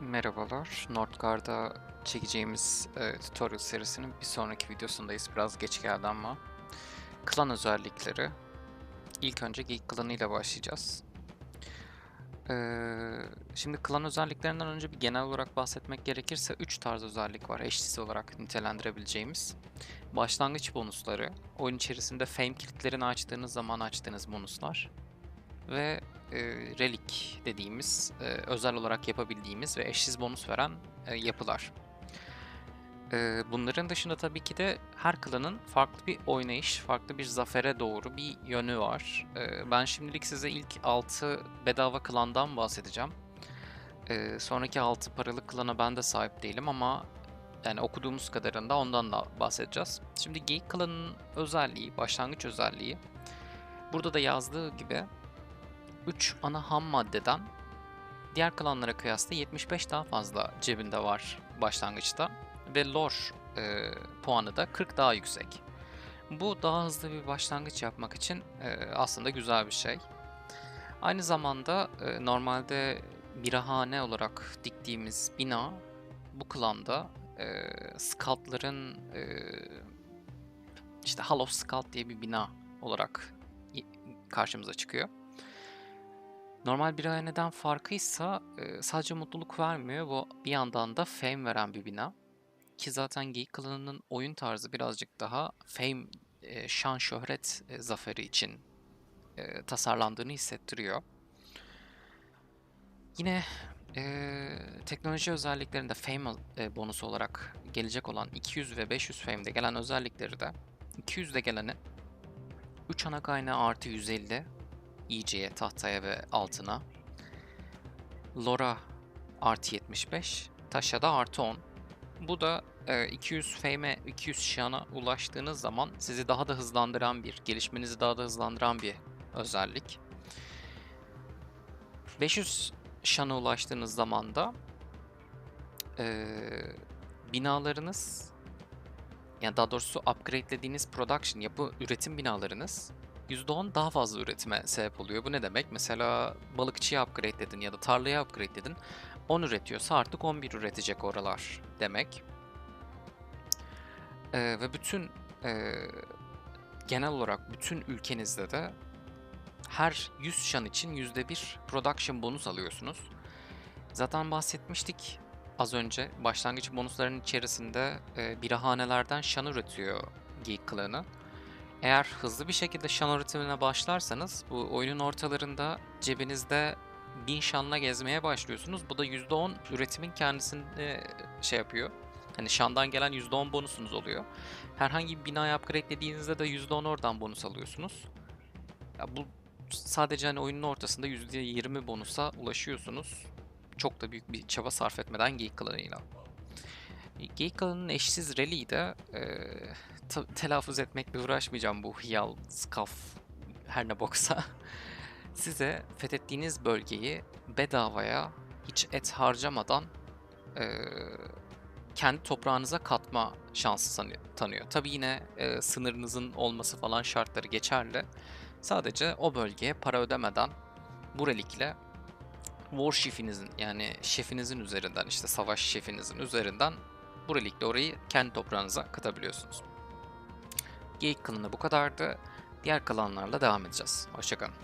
Merhabalar. Nordguard'a çekeceğimiz e, tutorial serisinin bir sonraki videosundayız. Biraz geç geldi ama. Klan özellikleri. İlk önce Geek klanı ile başlayacağız. Ee, şimdi klan özelliklerinden önce bir genel olarak bahsetmek gerekirse 3 tarz özellik var eşsiz olarak nitelendirebileceğimiz. Başlangıç bonusları, oyun içerisinde fame kilitlerini açtığınız zaman açtığınız bonuslar ve e, relik dediğimiz e, özel olarak yapabildiğimiz ve eşsiz bonus veren e, yapılar. E, bunların dışında tabii ki de her klanın farklı bir oynayış, farklı bir zafere doğru bir yönü var. E, ben şimdilik size ilk 6 bedava klandan bahsedeceğim. E, sonraki 6 paralı klana ben de sahip değilim ama yani okuduğumuz kadarında ondan da bahsedeceğiz. Şimdi Geek klanının özelliği, başlangıç özelliği burada da yazdığı gibi 3 ana ham maddeden diğer klanlara kıyasla 75 daha fazla cebinde var başlangıçta ve lore e, puanı da 40 daha yüksek. Bu daha hızlı bir başlangıç yapmak için e, aslında güzel bir şey. Aynı zamanda e, normalde birahane olarak diktiğimiz bina bu klanda e, Scout'ların e, işte Hall of Scout diye bir bina olarak karşımıza çıkıyor. Normal bir haneden farkıysa e, sadece mutluluk vermiyor. Bu bir yandan da fame veren bir bina. Ki zaten Geek klanının oyun tarzı birazcık daha fame, e, şan, şöhret e, zaferi için e, tasarlandığını hissettiriyor. Yine e, teknoloji özelliklerinde fame bonusu olarak gelecek olan 200 ve 500 fame'de gelen özellikleri de 200'de geleni 3 ana kaynağı artı 150 iyiceye, tahtaya ve altına. Lora artı 75, taşa da artı 10. Bu da e, 200 fame'e, 200 şana ulaştığınız zaman sizi daha da hızlandıran bir, gelişmenizi daha da hızlandıran bir özellik. 500 şana ulaştığınız zaman da e, binalarınız yani daha doğrusu upgradelediğiniz production, yapı üretim binalarınız %10 daha fazla üretime sebep oluyor. Bu ne demek? Mesela balıkçıya upgrade dedin ya da tarlaya upgrade dedin. 10 üretiyorsa artık 11 üretecek oralar demek. Ee, ve bütün e, genel olarak bütün ülkenizde de her 100 şan için %1 production bonus alıyorsunuz. Zaten bahsetmiştik az önce başlangıç bonuslarının içerisinde e, birahanelerden şan üretiyor Geek Clan'ı. Eğer hızlı bir şekilde şan üretimine başlarsanız bu oyunun ortalarında cebinizde 1000 şanla gezmeye başlıyorsunuz. Bu da %10 üretimin kendisini şey yapıyor. Hani şandan gelen %10 bonusunuz oluyor. Herhangi bir binaya upgradelediğinizde de %10 oradan bonus alıyorsunuz. Ya bu sadece hani oyunun ortasında %20 bonusa ulaşıyorsunuz. Çok da büyük bir çaba sarf etmeden Geek klanıyla. Geek klanının eşsiz rally de e, telaffuz etmekle uğraşmayacağım bu hiyal, skaf, her ne boksa. Size fethettiğiniz bölgeyi bedavaya hiç et harcamadan e, kendi toprağınıza katma şansı tanıyor. Tabi yine e, sınırınızın olması falan şartları geçerli. Sadece o bölgeye para ödemeden bu relikle warshifinizin yani şefinizin üzerinden işte savaş şefinizin üzerinden bu relikle orayı kendi toprağınıza katabiliyorsunuz. Geyik klanı bu kadardı. Diğer klanlarla devam edeceğiz. Hoşçakalın.